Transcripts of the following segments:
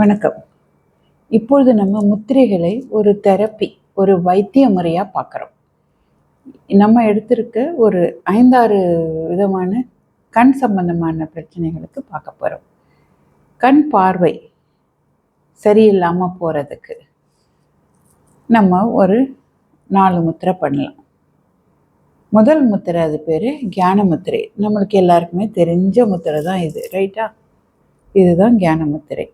வணக்கம். இப்பொழுது நம்ம முத்திரைகளை ஒரு தெரப்பி ஒரு வைத்திய முறையாக பார்க்குறோம். நம்ம எடுத்திருக்க ஒரு ஐந்தாறு விதமான கண் சம்பந்தமான பிரச்சனைகளுக்கு பார்க்க போகிறோம் கண் பார்வை சரியில்லாமல் போகிறதுக்கு நம்ம ஒரு நாலு முத்திரை பண்ணலாம். முதல் முத்திரை அது பேர் கியான முத்திரை. நம்மளுக்கு எல்லாருக்குமே தெரிஞ்ச முத்திரை தான் இது ரைட்டா இதுதான் கியான முத்திரை.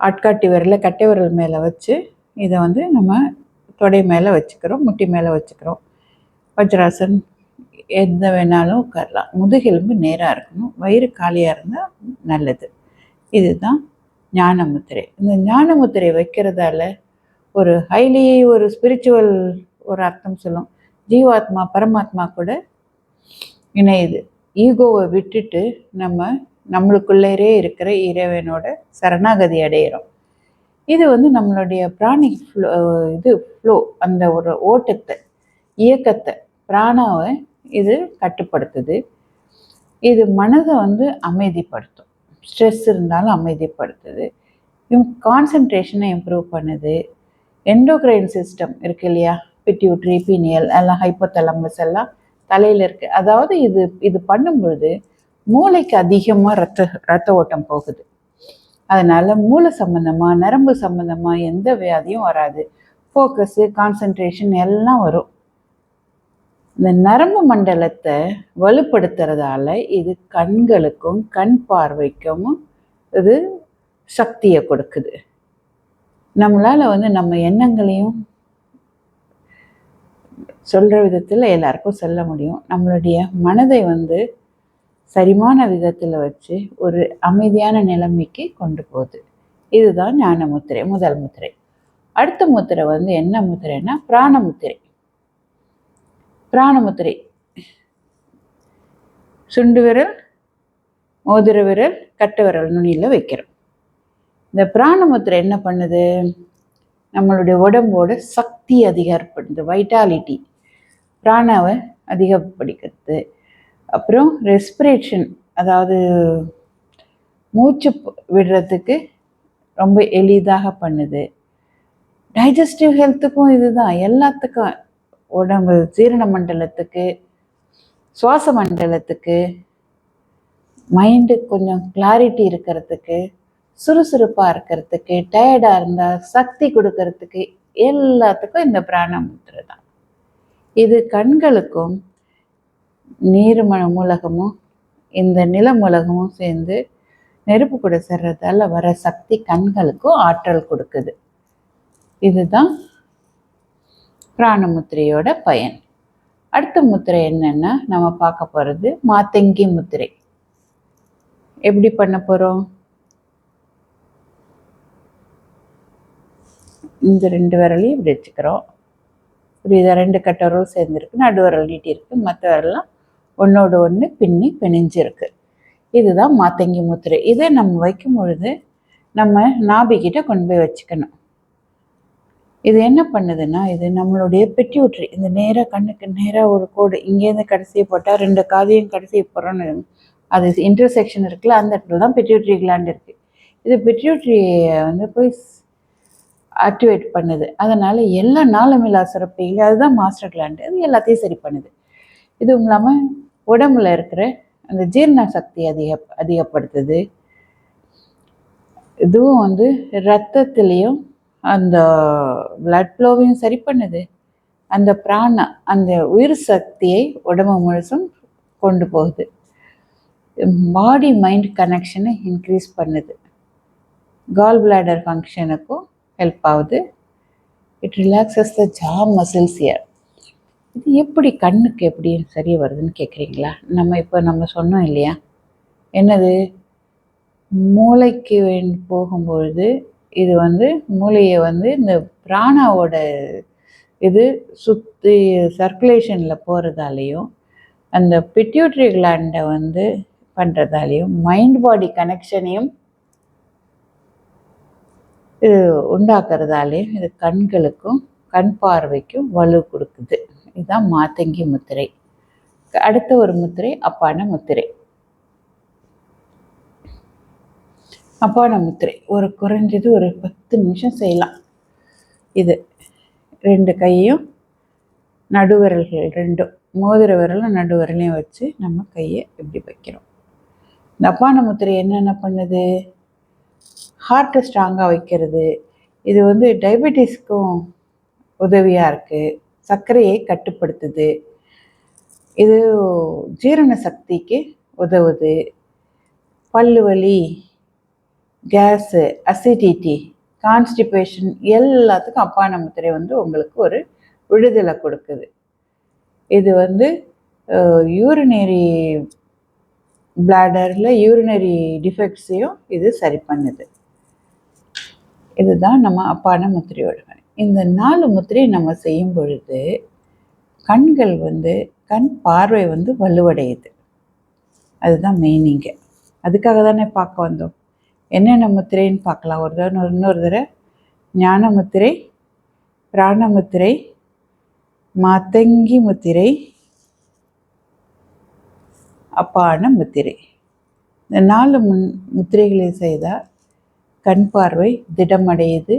ஆட்காட்டி விரலை கட்டை விரல் மேலே வச்சு இதை வந்து நம்ம தொடை மேலே வச்சுக்கிறோம் முட்டி மேலே வச்சுக்கிறோம். வஜ்ராசன் எந்த வேணாலும் உட்காரலாம். முதுகெலும்பு நேராக இருக்கணும். வயிறு காலியாக இருந்தால் நல்லது. இதுதான் ஞான முத்திரை. இந்த ஞான முத்திரை வைக்கிறதால ஒரு ஹைலி ஒரு ஸ்பிரிச்சுவல் ஒரு அர்த்தம் சொல்லும். ஜீவாத்மா பரமாத்மா கூட இணையுது. ஈகோவை விட்டுட்டு நம்ம நம்மளுக்குள்ளேரே இருக்கிற இறைவனோட சரணாகதி அடையிறோம். இது வந்து நம்மளுடைய பிராணி ஃப்ளோ இது ஃப்ளோ அந்த ஒரு ஓட்டத்தை இயக்கத்தை பிராணாவை இது கட்டுப்படுத்துது. இது மனதை வந்து அமைதிப்படுத்தும். ஸ்ட்ரெஸ் இருந்தாலும் அமைதிப்படுத்துது. கான்சன்ட்ரேஷனை இம்ப்ரூவ் பண்ணுது. எண்டோக்ரைன் சிஸ்டம் இருக்கு இல்லையா? பிட்யூட்ரி பீனியல் எல்லாம் ஹைப்போதலமஸ் எல்லாம் தலையில் இருக்குது அதாவது இது இது பண்ணும்பொழுது மூளைக்கு அதிகமாக ரத்த ரத்த ஓட்டம் போகுது. அதனால் மூளை சம்மந்தமாக நரம்பு சம்மந்தமாக எந்த வியாதியும் வராது. ஃபோக்கஸு கான்சன்ட்ரேஷன் எல்லாம் வரும். இந்த நரம்பு மண்டலத்தை வலுப்படுத்துறதால இது கண்களுக்கும் கண் பார்வைக்கும் இது சக்தியை கொடுக்குது. நம்மளால் வந்து நம்ம எண்ணங்களையும் சொல்கிற விதத்தில் எல்லாருக்கும் சொல்ல முடியும். நம்மளுடைய மனதை வந்து சரிமான விதத்தில் வச்சு ஒரு அமைதியான நிலைமைக்கு கொண்டு போகுது. இதுதான் ஞான முத்திரை முதல் முத்திரை. அடுத்த முத்திரை வந்து என்ன முத்திரைன்னா பிராணமுத்திரை பிராணமுத்திரை சுண்டு விரல் மோதிர விரல் கட்டு விரல் நுனியில் வைக்கிறோம். இந்த பிராணமுத்திரை என்ன பண்ணுது? நம்மளுடைய உடம்போட சக்தி அதிகப்படுது வைட்டாலிட்டி பிராணாவை அதிகப்படுகிறது அப்புறம் ரெஸ்பிரேஷன் அதாவது மூச்சு விடுறதுக்கு ரொம்ப எளிதாக பண்ணுது. டைஜஸ்டிவ் ஹெல்த்துக்கும் இதுதான். எல்லாத்துக்கும் உடம்பு ஜீரண மண்டலத்துக்கு சுவாச மண்டலத்துக்கு மைண்டு கொஞ்சம் கிளாரிட்டி இருக்கிறதுக்கு சுறுசுறுப்பாக இருக்கிறதுக்கு டயர்டாக இருந்தால் சக்தி கொடுக்கறதுக்கு எல்லாத்துக்கும் இந்த பிராணமுத்திரை தான் இது கண்களுக்கும் நீர் மூலகமும் இந்த நிலம் மூலகமும் சேர்ந்து நெருப்பு கூட சேர்றதால வர சக்தி கண்களுக்கும் ஆற்றல் கொடுக்குது. இதுதான் பிராணமுத்திரையோட பயன். அடுத்த முத்திரை என்னன்னா நம்ம பார்க்க போகிறது மாத்தங்கி முத்திரை. எப்படி பண்ண போகிறோம் இந்த ரெண்டு விரலையும் இப்படி வச்சுக்கிறோம். புரியுதா? ரெண்டு கட்டரும் சேர்ந்துருக்கு நடுவரல் நீட்டி இருக்கு மற்ற விரலாம் ஒன்றோடு ஒன்று பின்னி பிணிஞ்சிருக்கு. இதுதான் மாத்தங்கி முத்திரை. இதை நம்ம வைக்கும் பொழுது நம்ம நாபிக்கிட்ட கொண்டு போய் வச்சுக்கணும். இது என்ன பண்ணுதுன்னா இது நம்மளுடைய பெட்டியூட்ரி. இந்த நேராக கண்ணுக்கு நேராக ஒரு கோடு. இங்கேருந்து கடைசியை போட்டால் ரெண்டு காதையும் கடைசியை போகிறோன்னு அது இன்டர்செக்ஷன் இருக்குல்ல அந்த இடத்துல தான் பெட்டியூட்ரி கிளாண்ட் இருக்குது இது பெட்யூட்ரியை வந்து போய் ஆக்டிவேட் பண்ணுது. அதனால் எல்லா நாளமில்லா சுரப்பிகள் அதுதான் மாஸ்டர் கிளாண்டு அது எல்லாத்தையும் சரி பண்ணுது. இதுவும் இல்லாமல் உடம்புல இருக்கிற அந்த ஜீரண சக்தி அதிக அதிகப்படுத்துது. இதுவும் வந்து ரத்தத்துலேயும் அந்த பிளட் ஃப்ளோவையும் சரி பண்ணுது. அந்த பிராண அந்த உயிர் சக்தியை உடம்பு முழுசும் கொண்டு போகுது. பாடி மைண்ட் கனெக்ஷனை இன்க்ரீஸ் பண்ணுது. கால் பிளாடர் ஃபங்க்ஷனுக்கும் ஹெல்ப் ஆகுது. It relaxes the jaw muscles ear இது எப்படி கண்ணுக்கு எப்படி சரி வருதுன்னு கேட்குறீங்களா நம்ம இப்போ நம்ம சொன்னோம் இல்லையா? என்னது? மூளைக்கு வேண்டி போகும்பொழுது இது வந்து மூளையை வந்து இந்த பிராணாவோட இது சுற்றி சர்க்குலேஷனில் போகிறதாலையும் அந்த பிட்யூட்ரி கிளாண்டை வந்து பண்ணுறதாலையும் மைண்ட் பாடி கனெக்ஷனையும் இது உண்டாக்குறதாலேயும் இது கண்களுக்கும் கண் பார்வைக்கும் வலு கொடுக்குது. இதுதான் மாத்தங்கி முத்திரை. அடுத்த ஒரு முத்திரை அப்பான முத்திரை. அப்பான முத்திரை. ஒரு குறைஞ்சது ஒரு பத்து நிமிஷம் செய்யலாம். இது ரெண்டு கையும் நடுவிரல்கள் ரெண்டும். மோதிர விரலும் நடுவிரலையும் வச்சு நம்ம கையை இப்படி வைக்கிறோம். இந்த அப்பான முத்திரை என்னென்ன பண்ணுது? ஹார்ட்டை ஸ்ட்ராங்காக வைக்கிறது. இது வந்து டயபெட்டிஸ்க்கும் உதவியாக இருக்குது சர்க்கரையை கட்டுப்படுத்துது. இது ஜீரண சக்திக்கு உதவுது. பல்லு வலி கேஸு அசிடிட்டி கான்ஸ்டிபேஷன் எல்லாத்துக்கும் அப்பான முத்திரை வந்து உங்களுக்கு ஒரு விடுதலை கொடுக்குது. இது வந்து யூரினரி பிளாடரில் யூரினரி டிஃபெக்ட்ஸையும் இது சரி பண்ணுது. இதுதான் நம்ம அப்பான முத்திரையோட இந்த நாலு முத்திரையை நம்ம செய்யும் பொழுது கண்கள் வந்து கண் பார்வை வந்து வலுவடையுது. அதுதான் மெயினிங்க அதுக்காக தானே பார்க்க வந்தோம். என்னென்ன முத்திரைன்னு பார்க்கலாம். ஒரு தடவை இன்னொரு தடவை. ஞான முத்திரை பிராண முத்திரை மாத்தங்கி முத்திரை அப்பான முத்திரை. இந்த நாலு முன் முத்திரைகளை செய்தால் கண் பார்வை திடமடையுது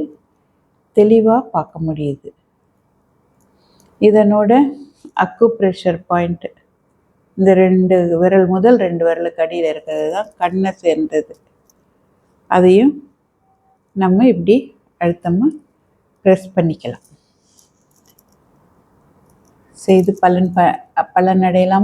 தெளிவாக பார்க்க முடியுது. இதனோட அக்கு ப்ரெஷர் பாயிண்ட்டு இந்த ரெண்டு விரல் முதல் ரெண்டு விரலுக்கு அடியில் இருக்கிறது தான் கண்ணை சேர்ந்தது. அதையும் நம்ம இப்படி அழுத்தமாக ப்ரெஸ் பண்ணிக்கலாம். செய்து பலன் ப பலன் அடையலாமா